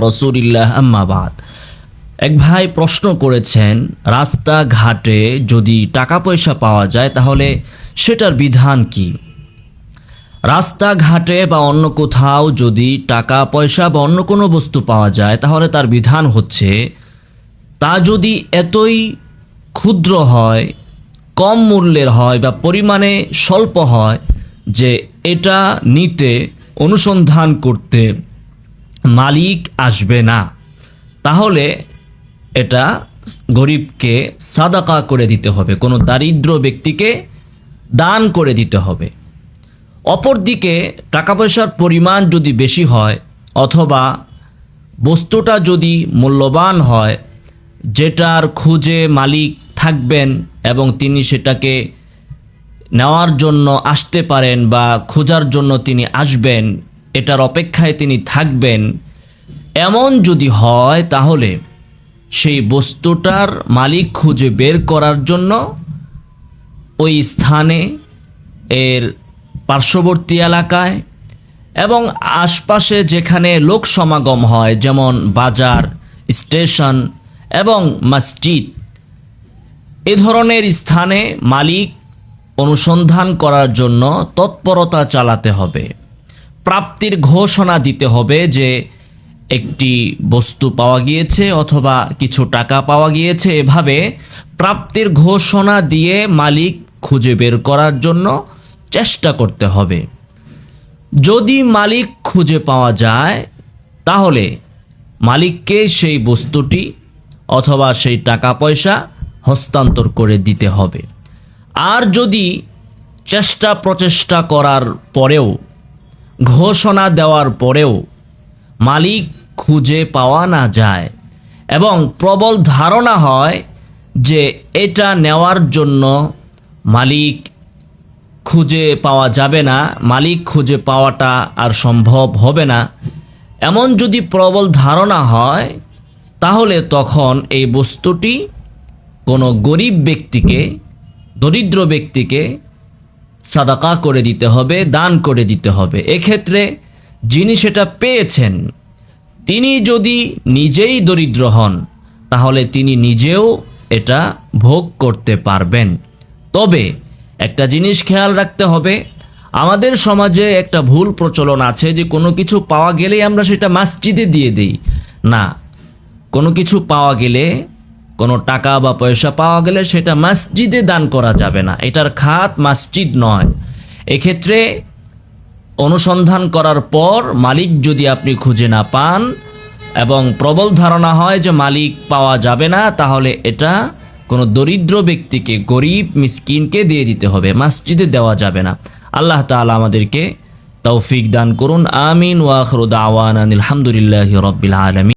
রসুলিল্লাহ আম্মাবাদ এক ভাই প্রশ্ন করেছেন রাস্তাঘাটে যদি টাকা পয়সা পাওয়া যায়, তাহলে সেটার বিধান কি? রাস্তাঘাটে বা অন্য কোথাও যদি টাকা পয়সা বা অন্য কোনো বস্তু পাওয়া যায়, তাহলে তার বিধান হচ্ছে, তা যদি এতই ক্ষুদ্র হয়, কম মূল্যের হয় বা পরিমাণে স্বল্প হয় যে এটা নিতে অনুসন্ধান করতে মালিক আসবে না। তাহলে এটা গরিবকে সাদাকা করে দিতে হবে, কোনো দারিদ্র ব্যক্তিকে দান করে দিতে হবে। অপরদিকে টাকা পয়সার পরিমাণ যদি বেশি হয়, অথবা বস্তুটা যদি মূল্যবান হয়, যেটার খুঁজে মালিক থাকবেন এবং তিনি সেটাকে নেওয়ার জন্য আসতে পারেন বা খোঁজার জন্য তিনি আসবেন, এটার অপেক্ষায় তিনি থাকবেন। এমন যদি হয় তাহলে সেই বস্তুটার মালিক খুঁজে বের করার জন্য ওই স্থানে, এর পার্শ্ববর্তী এলাকায় এবং আশপাশে যেখানে লোক সমাগম হয়, যেমন বাজার, স্টেশন এবং মসজিদ, এ ধরনের স্থানে মালিক অনুসন্ধান করার জন্য তৎপরতা চালাতে হবে। প্রাপ্তির ঘোষণা দিতে হবে যে একটি বস্তু পাওয়া গিয়েছে অথবা কিছু টাকা পাওয়া গিয়েছে এভাবে প্রাপ্তির ঘোষণা দিয়ে মালিক খুঁজে বের করার জন্য চেষ্টা করতে হবে। যদি মালিক খুঁজে পাওয়া যায়, তাহলে মালিককে সেই বস্তুটি অথবা সেই টাকা পয়সা হস্তান্তর করে দিতে হবে। আর যদি চেষ্টা প্রচেষ্টা করার পরেও, ঘোষণা দেওয়ার পরেও মালিক খুঁজে পাওয়া না যায় এবং প্রবল ধারণা হয় যে এটা নেওয়ার জন্য মালিক খুঁজে পাওয়া যাবে না, মালিক খুঁজে পাওয়াটা আর সম্ভব হবে না। এমন যদি প্রবল ধারণা হয়, তাহলে তখন এই বস্তুটি কোনো গরিব ব্যক্তিকে দরিদ্র ব্যক্তিকে সাদাকা করে দিতে হবে, দান করে দিতে হবে। এক্ষেত্রে যিনি সেটা পেয়েছেন, তিনি যদি নিজেই দরিদ্র হন, তাহলে তিনি নিজেও এটা ভোগ করতে পারবেন। তবে একটা জিনিস খেয়াল রাখতে হবে, আমাদের সমাজে একটা ভুল প্রচলন আছে যে কোনো কিছু পাওয়া গেলেই আমরা সেটা মসজিদে দিয়ে দিই। না, কোনো কিছু পাওয়া গেলে কোনো টাকা বা পয়সা পাওয়া গেলে সেটা মসজিদে দান করা যাবে না। এটার খাত মসজিদ নয়। এক্ষেত্রে অনুসন্ধান করার পর মালিক যদি আপনি খুঁজে না পান এবং প্রবল ধারণা হয় যে মালিক পাওয়া যাবে না, তাহলে এটা কোনো দরিদ্র ব্যক্তিকে, গরিব মিসকিনকে দিয়ে দিতে হবে। মসজিদে দেওয়া যাবে না। আল্লাহ তাআলা আমাদেরকে তৌফিক দান করুন। আমিন। ওয়াখরুদ আওয়ান আলহামদুলিল্লাহ রব্বিল আলমী